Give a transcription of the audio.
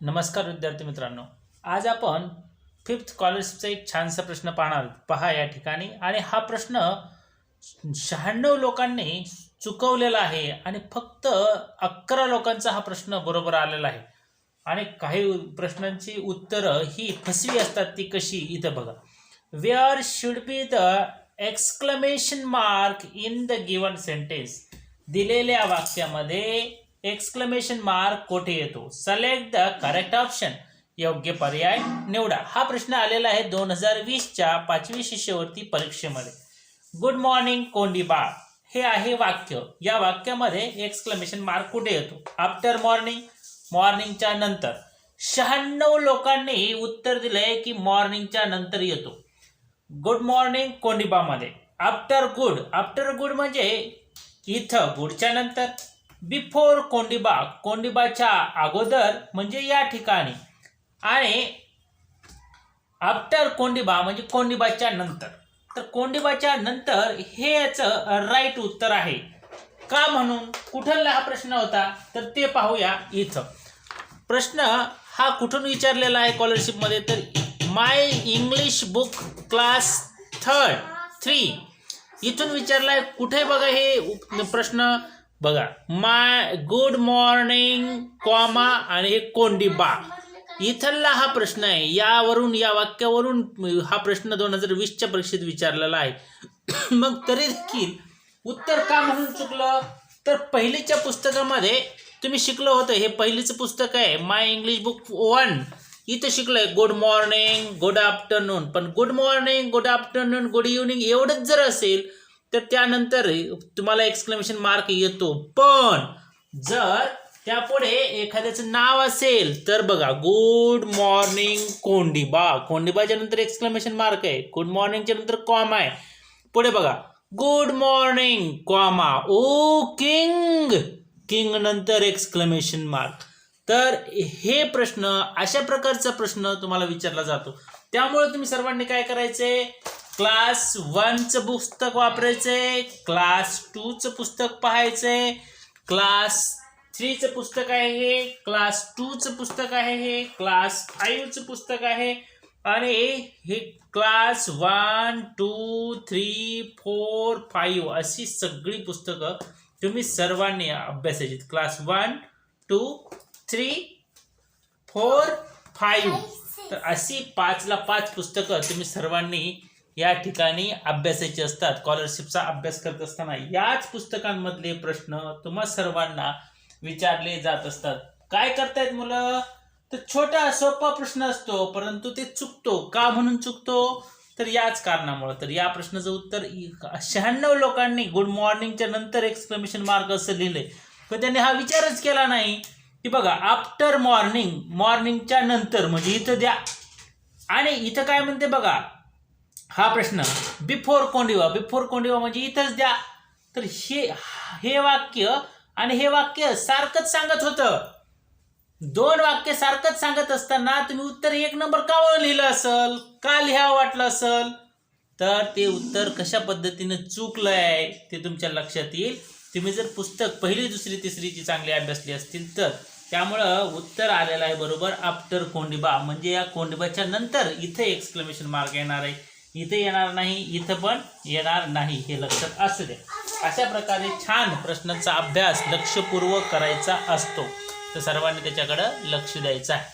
नमस्कार विद्यार्थी मित्रांनो. आज आपण फिफ्थ स्कॉलरशिपचा एक छानसा प्रश्न पाहणार पहा या ठिकाणी. आणि हा प्रश्न शहाण्णव लोकांनी चुकवलेला आहे आणि फक्त अकरा लोकांचा हा प्रश्न बरोबर आलेला आहे. आणि काही प्रश्नांची उत्तरं ही फसवी असतात ती कशी? इथं बघा. Where should be the exclamation mark in the given sentence दिलेल्या वाक्यामध्ये एक्सक्लेमेशन मार्क कोठे येतो? सलेक्ट द करेक्ट ऑप्शन योग्य पर्याय निवडा. हा प्रश्न आलेला आहे दोन हजार वीसच्या पाचवी शिष्यवृत्ती परीक्षेमध्ये. Good morning Kondiba. हे आहे वाक्य. या वाक्यामध्ये एक्सक्लेमेशन मार्क कुठे येतो? आफ्टर मॉर्निंग मॉर्निंगच्या नंतर. शहाण्णव लोकांनी उत्तर दिलंय की मॉर्निंगच्या नंतर येतो. गुड मॉर्निंग कोंडिबामध्ये. आफ्टर गुड आफ्टर गुड म्हणजे इथं गुडच्या नंतर. बिफोर कोंडिबा कोंडिबाच्या अगोदर म्हणजे या ठिकाणी. आणि आफ्टर कोंडिबा म्हणजे कोंडिबाच्या नंतर. तर कोंडिबाच्या नंतर हे याचं राईट उत्तर आहे. का म्हणून? कुठला हा प्रश्न होता? तर ते पाहूया इथं. प्रश्न हा कुठून विचारलेला आहे स्कॉलरशिपमध्ये तर my English book class third three इथून विचारलाय कुठे बघा हे प्रश्न? बघा माय गुड मॉर्निंग कॉमा आणि हे कोंडिबा इथला हा प्रश्न आहे. यावरून या वाक्यावरून हा प्रश्न दोन हजार वीसच्या परीक्षेत विचारलेला आहे. मग तरी देखील उत्तर का म्हणून चुकलं? तर पहिलीच्या पुस्तकामध्ये तुम्ही शिकलं होतं. हे पहिलीचं पुस्तक आहे माय इंग्लिश बुक वन. इथं शिकलंय गुड मॉर्निंग गुड आफ्टरनून. पण good morning good afternoon good evening एवढंच जर असेल तर त्यानंतर तुम्हाला एक्सक्लेमेशन मार्क येतो. पण जर त्यापुढे एखाद्याचं नाव असेल तर बघा गुड मॉर्निंग कोंडिबा कोंडिबाच्या नंतर एक्सक्लेमेशन मार्क आहे. गुड मॉर्निंगच्या नंतर कॉम आहे. पुढे बघा good morning comma O king king नंतर एक्सक्लेमेशन मार्क तर हे प्रश्न अशा प्रकारचा प्रश्न तुम्हाला विचारला जातो. त्यामुळे तुम्ही सर्वांनी काय करायचे? क्लास वनचं पुस्तक वापरायचंय. क्लास टूचं पुस्तक पाहायचंय. क्लास थ्रीचं पुस्तक आहे हे. क्लास टूचं पुस्तक आहे हे. क्लास फाईव्हचं पुस्तक आहे. आणि हे class one two three four five अशी सगळी पुस्तकं तुम्ही सर्वांनी अभ्यासाची class one two three four five तर अशी पाचला पाच पुस्तकं तुम्ही सर्वांनी या ठिकाणी अभ्यासाची असतात. स्कॉलरशिपचा अभ्यास करत असताना याच पुस्तकांमधले प्रश्न तुम्हा सर्वांना विचारले जात असतात. काय करतायत मुलं? तर छोटा सोपा प्रश्न असतो परंतु ते चुकतो. का म्हणून चुकतो? तर याच कारणामुळे. तर या प्रश्नाचं उत्तर शहाण्णव लोकांनी गुड मॉर्निंगच्या नंतर एक्सप्लेमेशन मार्क असं लिहिलंय. पण त्यांनी हा विचारच केला नाही. की बघा आफ्टर मॉर्निंग मॉर्निंगच्या नंतर म्हणजे इथं द्या. आणि इथं काय म्हणते बघा? हा प्रश्न. बिफोर कोंडिवा. बिफोर कोंडिवा म्हणजे इथंच द्या. तर हे हे वाक्य आणि हे वाक्य सारखंच सांगत होतं. दोन वाक्य सारखंच सांगत असताना तुम्ही उत्तर एक नंबर का लिहिलं असल? का लिहावं वाटलं असल? तर ते उत्तर कशा पद्धतीने चुकलंय ते तुमच्या लक्षात येईल. तुम्ही जर पुस्तक पहिली दुसरी तिसरीची चांगली अभ्यासली असतील तर. त्यामुळं उत्तर आलेलं आहे बरोबर आफ्टर कोंडिबा. म्हणजे या कोंडिबाच्या नंतर इथे एक्सक्लेमेशन मार्क येणार आहे. इथे येणार नाही इथं पण येणार नाही हे लक्षात असू द्या अशा प्रकारे छान प्रश्नांचा अभ्यास लक्षपूर्वक करायचा असतो. तर सर्वांनी त्याच्याकडं लक्ष द्यायचं आहे.